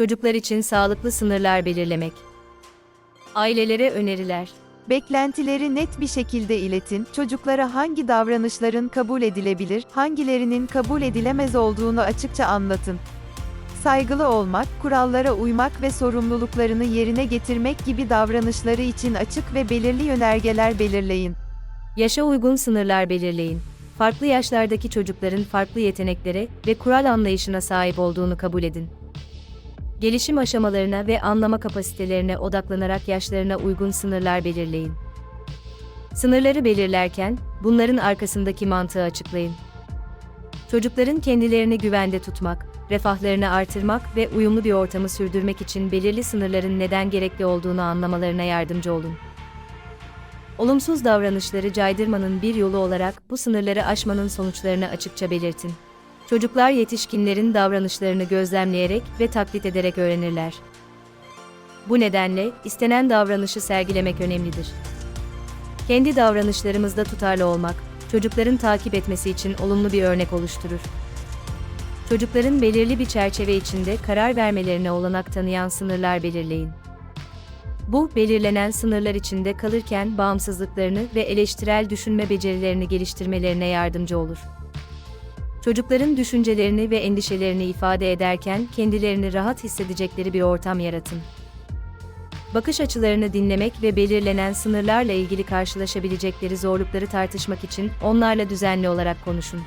Çocuklar için sağlıklı sınırlar belirlemek. Ailelere öneriler. Beklentileri net bir şekilde iletin. Çocuklara hangi davranışların kabul edilebilir, hangilerinin kabul edilemez olduğunu açıkça anlatın. Saygılı olmak, kurallara uymak ve sorumluluklarını yerine getirmek gibi davranışları için açık ve belirli yönergeler belirleyin. Yaşa uygun sınırlar belirleyin. Farklı yaşlardaki çocukların farklı yeteneklere ve kural anlayışına sahip olduğunu kabul edin. Gelişim aşamalarına ve anlama kapasitelerine odaklanarak yaşlarına uygun sınırlar belirleyin. Sınırları belirlerken, bunların arkasındaki mantığı açıklayın. Çocukların kendilerini güvende tutmak, refahlarını artırmak ve uyumlu bir ortamı sürdürmek için belirli sınırların neden gerekli olduğunu anlamalarına yardımcı olun. Olumsuz davranışları caydırmanın bir yolu olarak bu sınırları aşmanın sonuçlarını açıkça belirtin. Çocuklar yetişkinlerin davranışlarını gözlemleyerek ve taklit ederek öğrenirler. Bu nedenle istenen davranışı sergilemek önemlidir. Kendi davranışlarımızda tutarlı olmak, çocukların takip etmesi için olumlu bir örnek oluşturur. Çocukların belirli bir çerçeve içinde karar vermelerine olanak tanıyan sınırlar belirleyin. Bu, belirlenen sınırlar içinde kalırken bağımsızlıklarını ve eleştirel düşünme becerilerini geliştirmelerine yardımcı olur. Çocukların düşüncelerini ve endişelerini ifade ederken kendilerini rahat hissedecekleri bir ortam yaratın. Bakış açılarını dinlemek ve belirlenen sınırlarla ilgili karşılaşabilecekleri zorlukları tartışmak için onlarla düzenli olarak konuşun.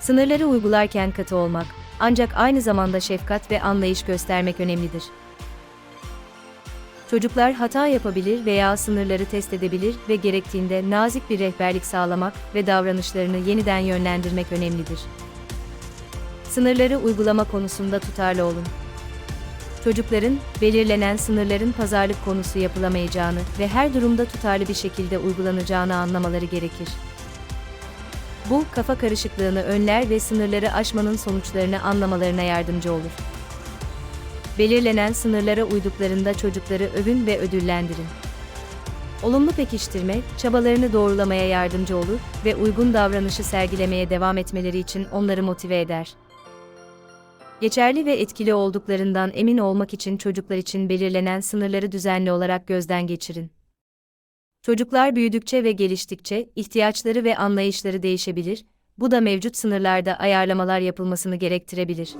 Sınırları uygularken katı olmak, ancak aynı zamanda şefkat ve anlayış göstermek önemlidir. Çocuklar hata yapabilir veya sınırları test edebilir ve gerektiğinde nazik bir rehberlik sağlamak ve davranışlarını yeniden yönlendirmek önemlidir. Sınırları uygulama konusunda tutarlı olun. Çocukların, belirlenen sınırların pazarlık konusu yapılamayacağını ve her durumda tutarlı bir şekilde uygulanacağını anlamaları gerekir. Bu, kafa karışıklığını önler ve sınırları aşmanın sonuçlarını anlamalarına yardımcı olur. Belirlenen sınırlara uyduklarında çocukları övün ve ödüllendirin. Olumlu pekiştirme, çabalarını doğrulamaya yardımcı olur ve uygun davranışı sergilemeye devam etmeleri için onları motive eder. Geçerli ve etkili olduklarından emin olmak için çocuklar için belirlenen sınırları düzenli olarak gözden geçirin. Çocuklar büyüdükçe ve geliştikçe ihtiyaçları ve anlayışları değişebilir, bu da mevcut sınırlarda ayarlamalar yapılmasını gerektirebilir.